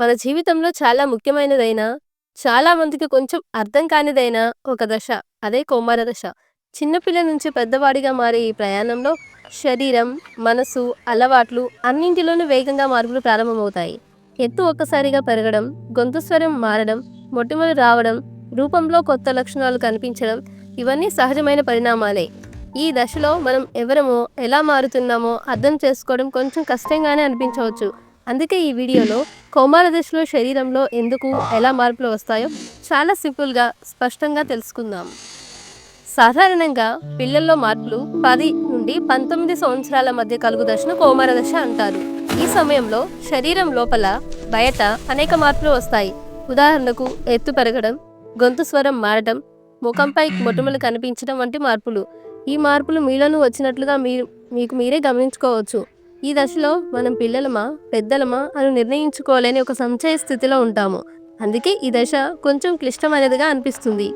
మన జీవితంలో చాలా ముఖ్యమైనదైన, చాలా మందికి కొంచెం అర్థం కానిదైన ఒక దశ. అదే కౌమార దశ. చిన్నపిల్ల నుంచి పెద్దవాడిగా మారే ఈ ప్రయాణంలో శరీరం, మనసు, అలవాట్లు అన్నింటిలోనూ వేగంగా మార్పులు ప్రారంభమవుతాయి. ఎత్తు ఒక్కసారిగా పెరగడం, గొంతు స్వరం మారడం, మొటిమలు రావడం, రూపంలో కొత్త లక్షణాలు కనిపించడం ఇవన్నీ సహజమైన పరిణామాలే. ఈ దశలో మనం ఎవరమో, ఎలా మారుతున్నామో అర్థం చేసుకోవడం కొంచెం కష్టంగానే అనిపించవచ్చు. అందుకే ఈ వీడియోలో కౌమార దశలో శరీరంలో ఎందుకు, ఎలా మార్పులు వస్తాయో చాలా సింపుల్గా, స్పష్టంగా తెలుసుకుందాం. సాధారణంగా పిల్లల్లో మార్పులు పది నుండి పంతొమ్మిది సంవత్సరాల మధ్య కలుగు దశను కౌమార దశ అంటారు. ఈ సమయంలో శరీరం లోపల, బయట అనేక మార్పులు వస్తాయి. ఉదాహరణకు ఎత్తు పెరగడం, గొంతు స్వరం మారడం, ముఖంపై మొటిమలు కనిపించడం వంటి మార్పులు. ఈ మార్పులు మీలోనూ వచ్చినట్లుగా మీరు మీకు మీరే గమనించుకోవచ్చు. ఈ దశలో మనం పిల్లలమా, పెద్దలమా అని నిర్ణయించుకోలేని ఒక సంచయ స్థితిలో ఉంటాము. అందుకే ఈ దశ కొంచెం క్లిష్టమైనదిగా అనిపిస్తుంది.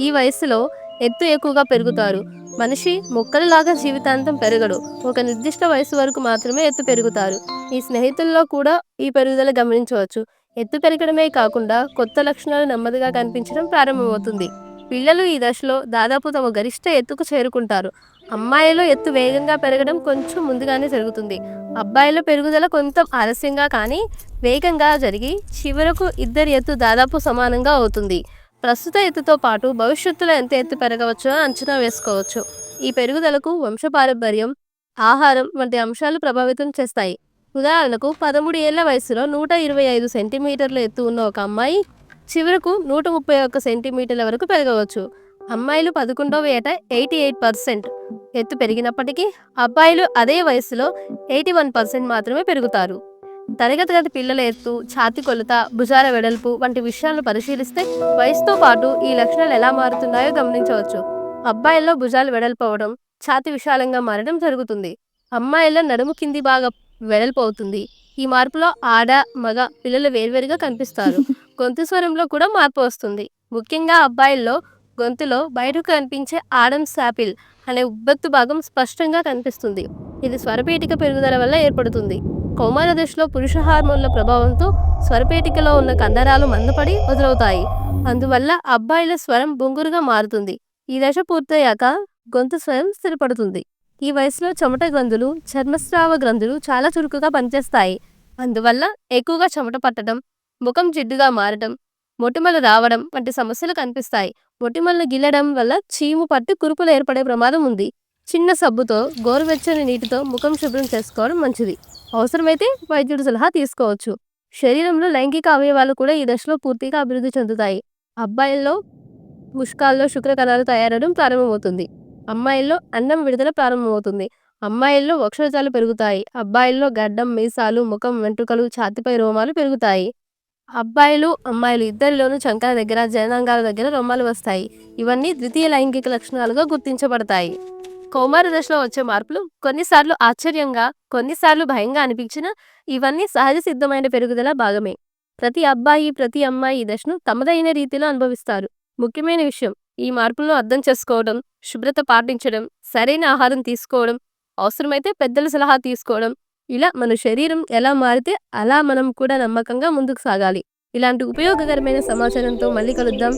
ఈ వయస్సులో ఎత్తు ఎక్కువగా పెరుగుతారు. మనిషి మొక్కలలాగా జీవితాంతం పెరగడు. ఒక నిర్దిష్ట వయసు వరకు మాత్రమే ఎత్తు పెరుగుతారు. ఈ స్నేహితుల్లో కూడా ఈ పెరుగుదల గమనించవచ్చు. ఎత్తు పెరగడమే కాకుండా కొత్త లక్షణాలు నెమ్మదిగా కనిపించడం ప్రారంభమవుతుంది. పిల్లలు ఈ దశలో దాదాపు తమ గరిష్ట ఎత్తుకు చేరుకుంటారు. అమ్మాయిలో ఎత్తు వేగంగా పెరగడం కొంచెం ముందుగానే జరుగుతుంది. అబ్బాయిలో పెరుగుదల కొంత ఆలస్యంగా కానీ వేగంగా జరిగి చివరకు ఇద్దరి ఎత్తు దాదాపు సమానంగా అవుతుంది. ప్రస్తుత ఎత్తుతో పాటు భవిష్యత్తులో ఎంత ఎత్తు పెరగవచ్చో అంచనా వేసుకోవచ్చు. ఈ పెరుగుదలకు వంశపారంపర్యం, ఆహారం వంటి అంశాలు ప్రభావితం చేస్తాయి. ఉదాహరణకు పదమూడు ఏళ్ళ వయసులో నూట ఇరవై ఐదు సెంటీమీటర్ల ఎత్తు ఉన్న ఒక అమ్మాయి చివరకు నూట ముప్పై ఒక్క సెంటీమీటర్ల వరకు పెరగవచ్చు. అమ్మాయిలు పదకొండవ ఏట ఎయిటీ ఎయిట్ పర్సెంట్ ఎత్తు పెరిగినప్పటికీ అబ్బాయిలు అదే వయసులో ఎయిటీ వన్ పర్సెంట్ మాత్రమే పెరుగుతారు. తరగతి గది పిల్లల ఎత్తు, ఛాతి కొలత, భుజాల వెడల్పు వంటి విషయాలను పరిశీలిస్తే వయసుతో పాటు ఈ లక్షణాలు ఎలా మారుతున్నాయో గమనించవచ్చు. అబ్బాయిల్లో భుజాలు వెడల్పు అవడం, విశాలంగా మారడం జరుగుతుంది. అమ్మాయిల్లో నడుము కింది బాగా వెడల్పు అవుతుంది. ఈ మార్పులో ఆడ, మగ పిల్లలు వేర్వేరుగా కనిపిస్తారు. గొంతు స్వరంలో కూడా మార్పు వస్తుంది. ముఖ్యంగా అబ్బాయిల్లో గొంతులో బయటకు కనిపించే ఆడమ్ శాపిల్ అనే ఉబ్బత్తు భాగం స్పష్టంగా కనిపిస్తుంది. ఇది స్వరపేటిక పెరుగుదల వల్ల ఏర్పడుతుంది. కౌమార దశలో పురుష హార్మోన్ల ప్రభావంతో స్వరపేటికలో ఉన్న కండరాలు మందపడి వదులవుతాయి. అందువల్ల అబ్బాయిల స్వరం బొంగురుగా మారుతుంది. ఈ దశ పూర్తయ్యాక గొంతు స్వరం స్థిరపడుతుంది. ఈ వయసులో చెమట గ్రంథులు, చర్మస్రావ గ్రంథులు చాలా చురుకుగా పనిచేస్తాయి. అందువల్ల ఎక్కువగా చెమట పట్టడం, ముఖం జిడ్డుగా మారడం, మొటిమలు రావడం వంటి సమస్యలు కనిపిస్తాయి. మొటిమలను గిల్లడం వల్ల చీము పట్టి కురుపులు ఏర్పడే ప్రమాదం ఉంది. చిన్న సబ్బుతో, గోరువెచ్చని నీటితో ముఖం శుభ్రం చేసుకోవడం మంచిది. అవసరమైతే వైద్యుడి సలహా తీసుకోవచ్చు. శరీరంలో లైంగిక అవయవాలు కూడా ఈ దశలో పూర్తిగా అభివృద్ధి చెందుతాయి. అబ్బాయిల్లో పుష్కాల్లో శుక్ర కణాలు తయారవడం ప్రారంభమవుతుంది. అమ్మాయిల్లో అన్నం విడుదల ప్రారంభమవుతుంది. అమ్మాయిల్లో వక్షోజాలు పెరుగుతాయి. అబ్బాయిల్లో గడ్డం, మీసాలు, ముఖం వెంట్రుకలు, ఛాతిపై రోమాలు పెరుగుతాయి. అబ్బాయిలు, అమ్మాయిలు ఇద్దరిలోనూ చంకల దగ్గర, జనాంగాల దగ్గర రొమ్మలు వస్తాయి. ఇవన్నీ ద్వితీయ లైంగిక లక్షణాలుగా గుర్తించబడతాయి. కౌమార దశలో వచ్చే మార్పులు కొన్నిసార్లు ఆశ్చర్యంగా, కొన్నిసార్లు భయంగా అనిపించిన ఇవన్నీ సహజ సిద్ధమైన పెరుగుదల భాగమే. ప్రతి అబ్బాయి, ప్రతి అమ్మాయి ఈ దశను తమదైన రీతిలో అనుభవిస్తారు. ముఖ్యమైన విషయం ఈ మార్పులను అర్థం చేసుకోవడం, శుభ్రత పాటించడం, సరైన ఆహారం తీసుకోవడం, అవసరమైతే పెద్దల సలహా తీసుకోవడం ఇలా మన శరీరం ఎలా మారితే అలా మనం కూడా నమ్మకంగా ముందుకు సాగాలి. ఇలాంటి ఉపయోగకరమైన సమాచారంతో మళ్ళీ కలుద్దాం.